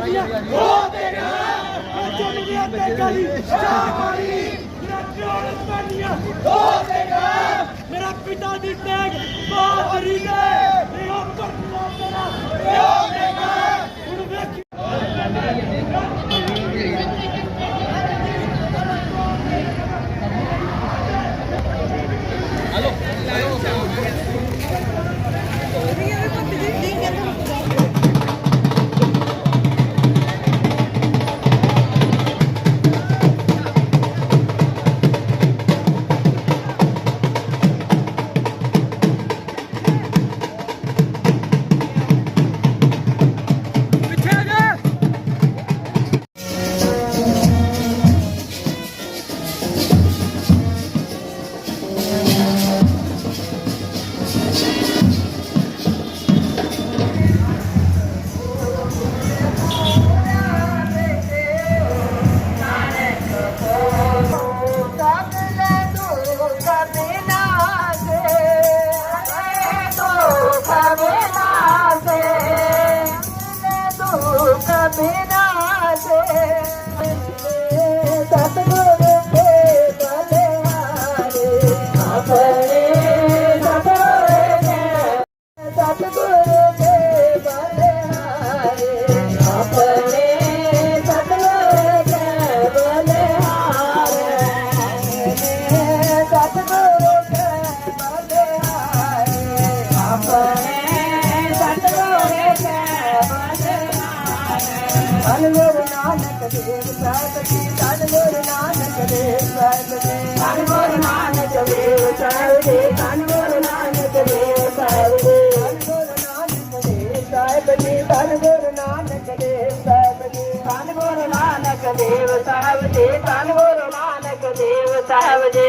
ਬਹੁਤ ਤੇਰਾ ਨੱਚੋ ਦੁਨੀਆ ਤੇ ਕਾਲੀ ਸ਼ਾਹਵਾਲੀ ਨੱਚੋ ਰਸਮਾਨੀਆਂ ਬਹੁਤ ਤੇਰਾ ਮੇਰਾ ਪਿਤਾ ਦੀ ਟੈਗ। ਬਹੁਤ ਰੀਲੇ ਇਹੋ ਪਰਨਾ ਤੇਰਾ ਬਹੁਤ ਤੇਰਾ ಸಾರದೆ ಕಾನುಗೋಲ ನಾನಕ ದೇವ ಸಾರದೆ ಕಾನುಗೋಲ ನಾನಕ ದೇವ ಸಾಹೇಬನೆ ಕಾನುಗೋಲ ನಾನಕ ದೇವ ಸಾಹೇಬನೆ ಕಾನುಗೋಲ ನಾನಕ ದೇವ ಸಾಹೇಬನೆ ಕಾನುಗೋಲ ನಾನಕ ದೇವ ಸಾಹೇಬನೆ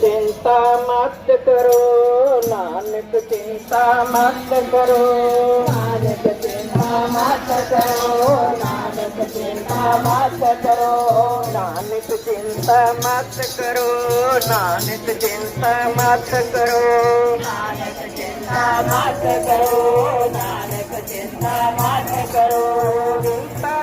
चिंता मत करो नानक चिंता मत करो नानक चिंता मत करो नानक चिंता मत करो नानक चिंता मत करो नानक चिंता मत करो नानक चिंता मत करो नानक चिंता मत करो चिंता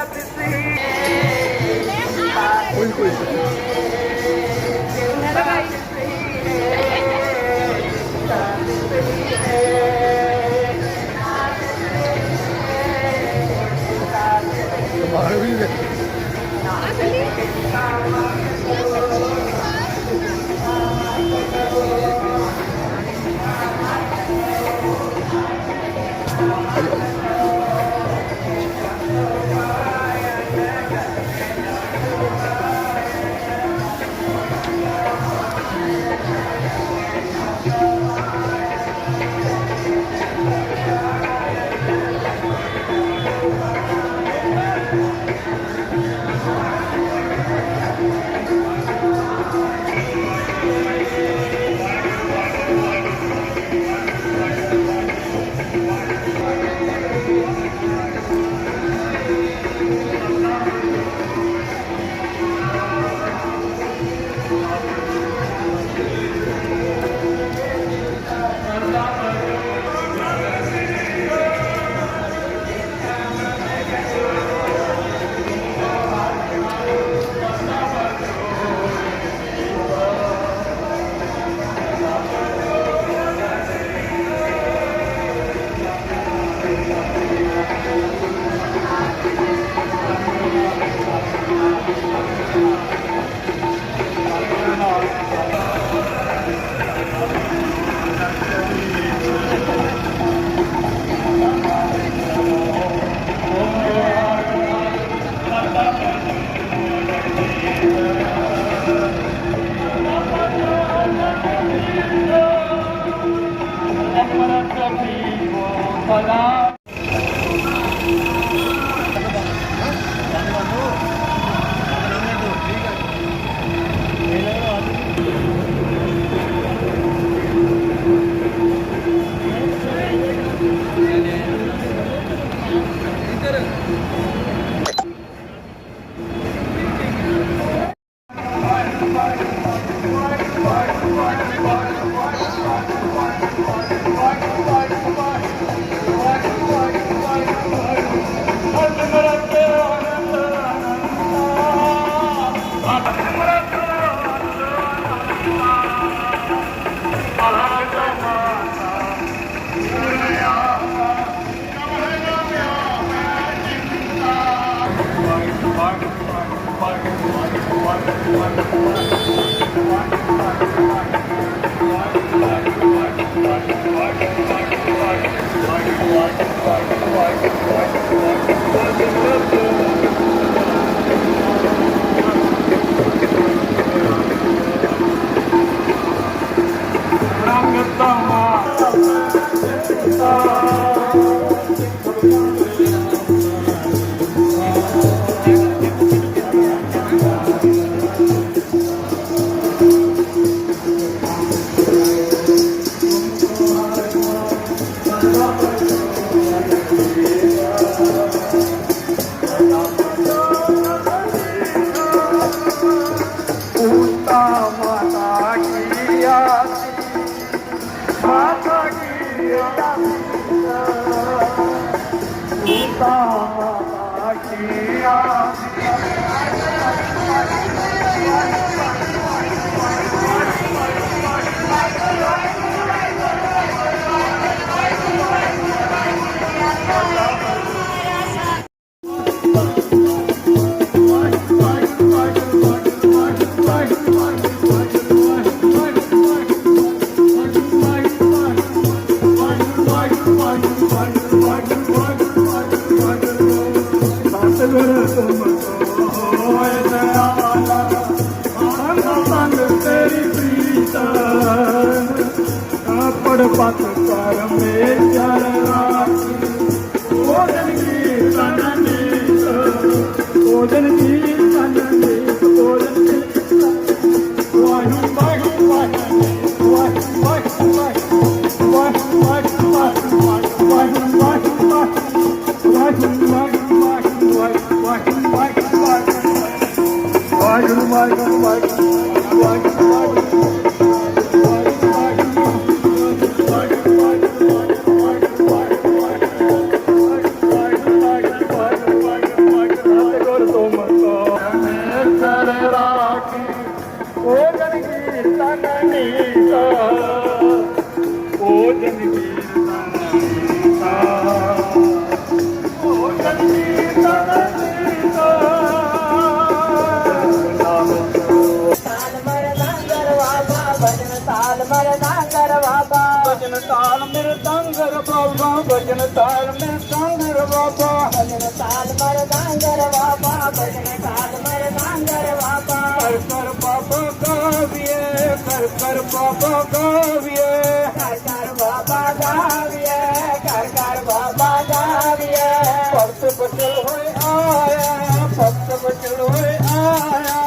ਪਤ ਕਰ ਮੇ ਰਾਖੀ ਭੋਜਨ ਕੀ ਤਨ ਨੀਤ ਭੋਜਨ ਕੀ भजन ताल मेरे तांगर बाबा भजन ताल मेरे तांगर बाबा भजन ताल मेरे तांगर बाबा भजन ताल मेरे तांगर बाबा कर कर बाबा गाविए कर कर बाबा गाविए कर कर बाबा गाविए कर कर बाबा गाविए भक्त बचल होए आया भक्त बचल होए आया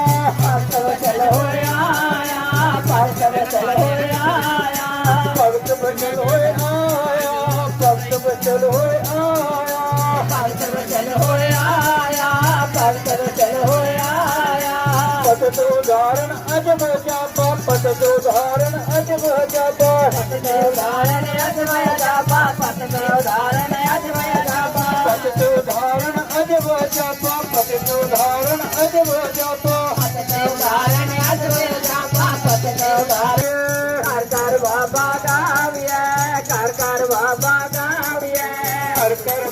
ਚਲ ਹੋਏ ਆਇਆ। ਭਗਤ ਵਚਨ ਹੋਏ ਆਇਆ ਭਗਤ ਵਚਨ ਹੋਏ ਆਇਆ। ਪਤ ਤੋ ਧਾਰਨ ਅਜਬ ਜਾਪਾ। ਪਤ ਤੋ ਧਾਰਨ ਅਜਬ ਜਾਪਾ। ਪਤ ਤੋ ਧਾਰਨ ਅਜਬ ਜਾਪਾ। ਪਤ ਤੋ ਧਾਰਨ ਅਜਬ ਜਾਪਾ। ਪਤ ਤੋ ਧਾਰਨ ਅਜਬ ਜਾਪਾ। ਪਤ ਤੋ ਧਾਰਨ ਅਜਬ ਜਾਪਾ। ਪਤ ਤੋ ਧਾਰਨ ਅਜਬ ਜਾਪਾ। ਪਤ ਤੋ ਧਾਰਨ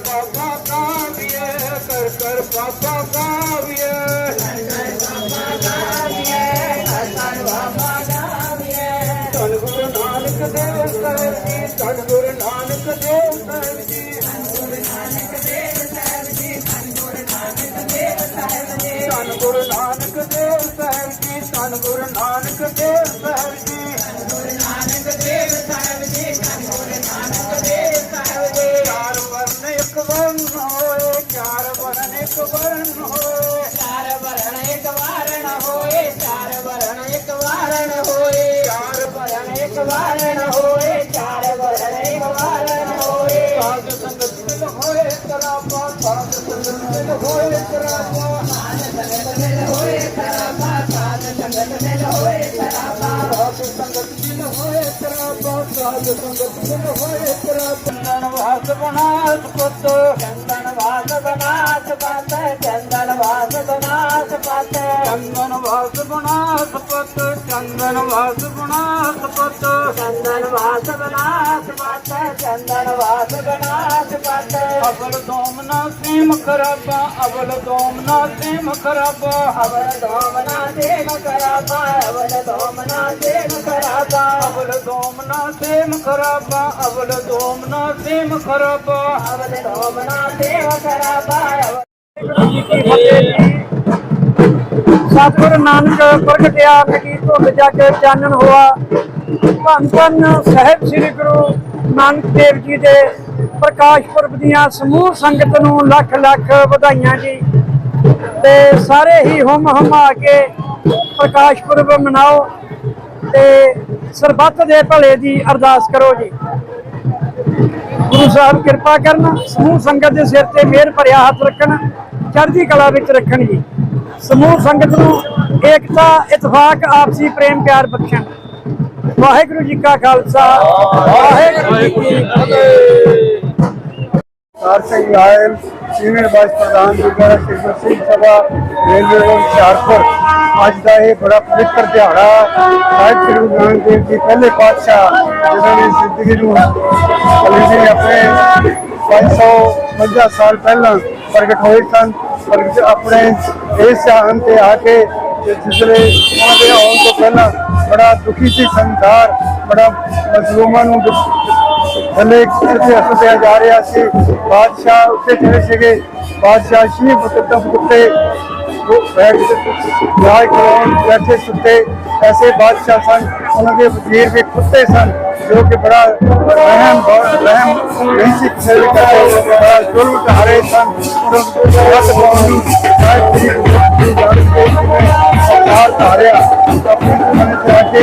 ਬਾਬਾ ਕਾਵੀਏ, ਕਰ ਕਰ ਬਾਬਾ ਕਾਵੀਏ। ਗਾਵੀਏ ਘਰ ਘਰ ਬਾਬਾ ਗਾਵੀਏ ਧੰਨ ਗੁਰੂ ਨਾਨਕ ਦੇਵ ਸਾਹਿਬ ਜੀ, ਧੰਨ ਗੁਰੂ ਨਾਨਕ ਦੇਵ ਸਾਹਿਬ ਜੀ। ਧੰਨ ਗੁਰੂ ਨਾਨਕ ਦੇਵ ਸਾਹਿਬ ਜੀ, ਧੰਨ ਗੁਰੂ ਨਾਨਕ ਦੇਵ ਸਾਹਿਬ ਜੀ। વરણ હોય ચાર વરણ એક વરણ હોય. ચાર વરણ એક વારણ હોય ચાર વરણ એક વારણ હોય. ચાર વરણ એક વારણ હોય ચાર વરણ એક વારણ હોય. હોય હોય હોય संगतीन होय प्रभात संगतीन होय चंदन वास बनास पत चंदन वास बनास पात चंदन वास बनास पात चंदन वास बना सपत चंदन वास बना सपत चंदन वास बना सपत चंदन वास बना सपत अवल दोमना सेम खराबा अवल दोमना सेम खराबा अवल दोमना सेम खराबा अवल दोमना सेम खराबा अवल दोमना सेम खराबा अवल दोमना सेम खराबा अवल दोमना सेम खराबा ਸਤਿਗੁਰ ਨਾਨਕ ਪ੍ਰਗਟਿਆ ਨਗੀ ਧੁੰਦ ਜਾ ਚਾਨਣ ਹੋਆ। ਧੰਨ ਧੰਨ ਸਾਹਿਬ ਸ੍ਰੀ ਗੁਰੂ ਨਾਨਕ ਦੇਵ ਜੀ ਦੇ ਪ੍ਰਕਾਸ਼ ਪੁਰਬ ਦੀਆਂ ਸਮੂਹ ਸੰਗਤ ਨੂੰ ਲੱਖ ਲੱਖ ਵਧਾਈਆਂ ਜੀ। ਤੇ ਸਾਰੇ ਹੀ ਹੁਮ ਹਮਾ ਕੇ ਪ੍ਰਕਾਸ਼ ਪੁਰਬ ਮਨਾਓ ਤੇ ਸਰਬੱਤ ਦੇ ਭਲੇ ਦੀ ਅਰਦਾਸ ਕਰੋ ਜੀ। ਗੁਰੂ ਸਾਹਿਬ ਕਿਰਪਾ ਕਰਨ, ਸਮੂਹ ਸੰਗਤ ਦੇ ਸਿਰ ਤੇ ਮਿਹਰ ਭਰਿਆ ਹੱਥ ਰੱਖਣ, ਚੜ੍ਹਦੀ ਕਲਾ ਵਿੱਚ ਰੱਖਣ ਜੀ। ਸਮੂਹ ਸੰਗਤ ਨੂੰ ਏਕਤਾ ਇਤਫਾਕ ਆਪਸੀ ਪ੍ਰੇਮ, ਪਿਆਰ ਬਖਸ਼ਣ। ਵਾਹਿਗੁਰੂ ਜੀ ਕਾ ਖਾਲਸਾ, ਵਾਹਿਗੁਰੂ ਜੀ ਕੀ ਫਤਿਹ। ਕਾਰ ਸਿੰਘ ਆਇਲ ਸੀਨੀਅਰ ਵਾਈਸ ਪ੍ਰਧਾਨ ਗੁਰਦੁਆਰਾ ਸ਼ਿਵ ਸਿੰਘ ਸਭਾ, ਰੇਲਵੇ ਰੋਡ ਹੁਸ਼ਿਆਰਪੁਰ। ਅੱਜ ਦਾ ਇਹ ਬੜਾ ਪਵਿੱਤਰ ਦਿਹਾੜਾ, ਸਾਹਿਬ ਸ੍ਰੀ ਗੁਰੂ ਨਾਨਕ ਦੇਵ ਜੀ ਪਹਿਲੇ ਪਾਤਸ਼ਾਹ, ਜਿਨ੍ਹਾਂ ਨੇ ਜ਼ਿੰਦਗੀ ਨੂੰ ਕਲੀ ਨੇ ਆਪਣੇ 550 ਸਾਲ ਪਹਿਲਾਂ ਪ੍ਰਗਟ ਹੋਏ ਸਨ। ਪ੍ਰਗਟ ਆਪਣੇ ਇਸ ਜਹਾਨ ਤੇ ਆ ਕੇ ਜਿਸਲੇ ਉਹਨਾਂ ਦੇ ਆਉਣ ਤੋਂ ਪਹਿਲਾਂ ਬੜਾ ਦੁਖੀ ਸੀ ਸੰਸਾਰ, ਬੜਾ ਮਜ਼ਲੂਮਾਂ ਨੂੰ ਥੱਲੇ ਕਿਤੇ ਹੱਸਿਆ ਜਾ ਰਿਹਾ ਸੀ। ਬਾਦਸ਼ਾਹ ਉੱਤੇ ਚਲੇ ਸੀਗੇ। ਬਾਦਸ਼ਾਹ ਸ਼ੀਹ ਮੁਕੱਦਮ ਉੱਤੇ ਰਾਜ ਕਰਾਉਣ ਬੈਠੇ ਸੁੱਤੇ, ਐਸੇ ਬਾਦਸ਼ਾਹ ਸਨ, ਉਹਨਾਂ ਦੇ ਵਜ਼ੀਰ ਵੀ ਕੁੱਤੇ ਸਨ, ਜੋ ਕਿ ਬੜਾ ਰਹਿਮ ਬਹੁਤ ਰਹਿਮ ਨਹੀਂ ਸੀ ਕਿਸੇ ਦੇ ਕਰਦੇ ਬੜਾ ਜ਼ੁਲਮ ਢਾ ਰਹੇ ਸਨ। ਉਹਨਾਂ ਨੂੰ ਰੱਦ ਪਾਉਣ ਨੂੰ ਸਾਹਿਬ ਸ੍ਰੀ ਗੁਰੂ ਨਾਨਕ ਦੇਵ ਜੀ ਨੇ ਸਰਕਾਰ ਧਾਰਿਆ। ਆਪਣੀ ਉਹਨਾਂ ਤੇ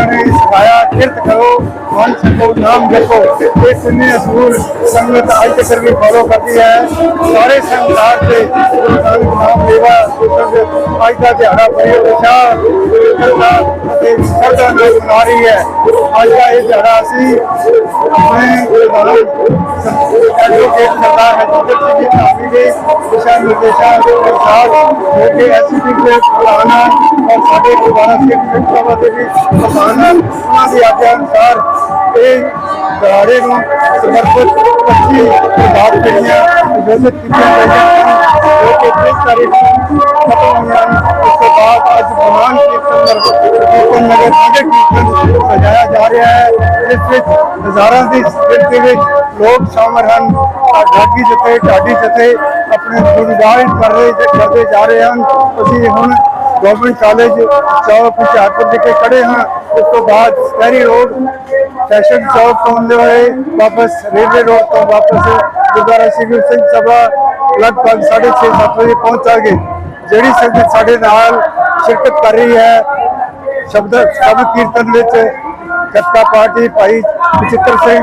ਆ ਕੇ ਨੇ ਸਿਖਾਇਆ, ਕਿਰਤ ਕਰੋ ਮਨ ਸਕੋ ਨਾਮ ਜਪੋ। ਇਹ ਸੁਨ੍ਹੇ ਅਸੂਲ ਸੰਗਤ ਅੱਜ ਤੱਕ ਵੀ ਫੋਲੋ ਕਰਦੀ ਹੈ। ਸਾਰੇ ਸੰਸਾਰ ਤੇ ਗੁਰੂ ਨਾਨਕ ਨਾਮ ਲੇਵਾ ਅੱਜ ਦਾ ਦਿਹਾੜਾ ਬੜੀ ਉਤਸ਼ਾਹ ਕਰਦਾ ਅਤੇ ਸਰਦਾ ਨਾਲ ਮਨਾ ਰਹੀ ਹੈ। ਅੱਜ ਦਾ ਇਹ ਦਿਹਾੜਾ ਅਸੀਂ ਆਪਣੇ ਗੁਰਦਾਨ ਐਡਵੋਕੇਟ ਸਰਦਾਰ ਹਰਜਿੰਦਰ ਸਿੰਘ ਜੀ ਧਾਮੀ ਦੇ ਦਿਸ਼ਾ ਨਿਰਦੇਸ਼ਾਂ ਦੇ ਅਨੁਸਾਰ ਜੋ ਐਸਪੀ ਦੇ ਪ੍ਰਧਾਨ ਔਰ ਸਾਡੇ ਗੁਰਦੁਆਰਾ ਸਿੰਘ ਸਿੰਘ ਦੇ ਵੀ ਪ੍ਰਧਾਨ ਉਹਨਾਂ ਦੀ ਆਗਿਆ ਅਨੁਸਾਰ ਇਹ ਦਿਹਾੜੇ ਨੂੰ ਸਮਰਪਿਤ 25 ਪ੍ਰਭਾਤ ਜਿਹੜੀਆਂ ਵਿਭਿੰਨ ਕੀਤੀਆਂ ਗਈਆਂ। ਹਨ ਜੋ ਕਿ 30 ਤਾਰੀਖ ਨੂੰ ਖਤਮ ਹੋਈਆਂ ਹਨ ਉਸ ਤੋਂ ਬਾਅਦ ਅੱਜ ਮਹਾਨ ਕੀਰਤਨ ਨਗਰ ਕੀਰਤਨ ਨਗਰ ਨਗਰ ਕੀਰਤਨ ਸਜਾਇਆ ਜਾ ਰਿਹਾ ਹੈ ਇਸ ਵਿੱਚ ਹਜ਼ਾਰਾਂ ਦੀ ਗਿਣਤੀ ਵਿੱਚ ਲੋਕ ਸ਼ਾਮਲ ਹਨ ਆਹ ਢਾਡੀ ਜਥੇ ਢਾਡੀ ਜਥੇ ਆਪਣੇ ਗੁਰਗਾਨ ਕਰ ਰਹੇ ਕਰਦੇ ਜਾ ਰਹੇ ਹਨ ਅਸੀਂ ਹੁਣ ਗਵਰਨਮੈਂਟ ਕਾਲਜ ਚੌਕ ਹੁਸ਼ਿਆਰਪੁਰ ਵਿਖੇ ਖੜੇ ਹਾਂ ਉਸ ਤੋਂ ਬਾਅਦ ਸਕੈਰੀ ਰੋਡ ਸੈਸ਼ਨ ਚੌਕ ਤੋਂ ਹੁੰਦੇ ਹੋਏ ਵਾਪਸ ਰੇਲਵੇ ਰੋਡ ਤੋਂ ਵਾਪਸ ਗੁਰਦੁਆਰਾ ਸ਼੍ਰੀ ਸਿੰਘ ਸਭਾ ਲਗਭਗ 6:30 7 ਵਜੇ ਪਹੁੰਚਾਂਗੇ ਜਿਹੜੀ ਸੰਗਤ ਸਾਡੇ ਨਾਲ ਸ਼ਿਰਕਤ ਕਰ ਰਹੀ ਹੈ, ਸ਼ਬਦ ਸ਼ਬਦ ਕੀਰਤਨ ਵਿੱਚ ਗੱਤਕਾ ਪਾਰਟੀ, ਭਾਈ ਬਚਿੱਤਰ ਸਿੰਘ,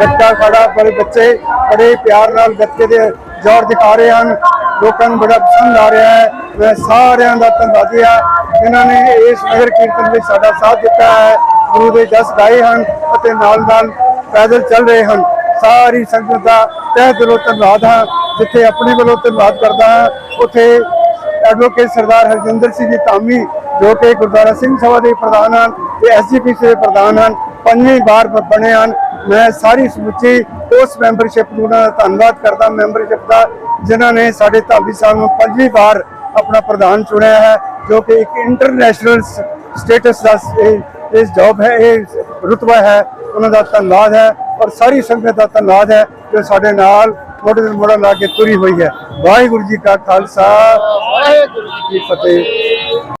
ਗੱਤਕਾ ਖੜਾ ਬੜੇ ਬੱਚੇ ਬੜੇ ਪਿਆਰ ਨਾਲ ਗੱਤਕੇ ਦੇ ਜ਼ੋਰ ਦਿਖਾ ਰਹੇ ਹਨ। ਲੋਕਾਂ ਨੂੰ ਬੜਾ ਪਸੰਦ ਆ ਰਿਹਾ ਹੈ। ਮੈਂ ਸਾਰਿਆਂ ਦਾ ਧੰਨਵਾਦੀ ਹਾਂ। ਜਿਨ੍ਹਾਂ ਨੇ ਇਸ ਨਗਰ ਕੀਰਤਨ ਵਿੱਚ ਸਾਡਾ ਸਾਥ ਦਿੱਤਾ ਹੈ। ਗੁਰੂ ਦੇ ਜਸ ਗਾਏ ਹਨ ਅਤੇ ਨਾਲ ਨਾਲ ਪੈਦਲ ਚੱਲ ਰਹੇ ਹਨ। ਸਾਰੀ ਸੰਗਤ ਦਾ ਤਹਿ ਦਿਲੋਂ ਧੰਨਵਾਦ ਹਾਂ, ਜਿੱਥੇ ਆਪਣੇ ਵੱਲੋਂ ਧੰਨਵਾਦ ਕਰਦਾ ਹਾਂ। ਉੱਥੇ ਐਡਵੋਕੇਟ ਸਰਦਾਰ ਹਰਜਿੰਦਰ ਸਿੰਘ ਜੀ ਧਾਮੀ, ਜੋ ਕਿ ਗੁਰਦੁਆਰਾ ਸਿੰਘ ਸਭਾ ਦੇ ਪ੍ਰਧਾਨ ਹਨ ਤੇ ਐਸਜੀਪੀਸੀ ਦੇ ਪ੍ਰਧਾਨ ਹਨ, ਪੰਜਵੀਂ ਵਾਰ ਬਣੇ ਹਨ। ਮੈਂ ਸਾਰੀ ਸਮੁੱਚੀ ਉਸ ਮੈਂਬਰਸ਼ਿਪ ਨੂੰ ਉਹਨਾਂ ਦਾ ਧੰਨਵਾਦ ਕਰਦਾ ਮੈਂਬਰਸ਼ਿਪ ਦਾ, ਜਿਨ੍ਹਾਂ ਨੇ ਸਾਡੇ ਧਾਮੀ ਸਾਹਿਬ ਨੂੰ ਪੰਜਵੀਂ ਵਾਰ ਆਪਣਾ ਪ੍ਰਧਾਨ ਚੁਣਿਆ ਹੈ, ਜੋ ਕਿ ਇੱਕ ਇੰਟਰਨੈਸ਼ਨਲ ਸਟੇਟਸ ਦਾ ਇਹ ਇਸ ਜੌਬ ਹੈ, ਇਹ ਰੁਤਬਾ ਹੈ, ਉਹਨਾਂ ਦਾ ਧੰਨਵਾਦ ਹੈ। ਔਰ ਸਾਰੀ ਸੰਗਤ ਦਾ ਧੰਨਵਾਦ ਹੈ ਜੋ ਸਾਡੇ ਨਾਲ ਮੋਢੇ ਨਾਲ ਮੋੜਾ ਲਾ ਕੇ ਤੁਰੀ ਹੋਈ ਹੈ। ਵਾਹਿਗੁਰੂ ਜੀ ਕਾ ਖਾਲਸਾ, ਵਾਹਿਗੁਰੂ ਜੀ ਕੀ ਫਤਿਹ।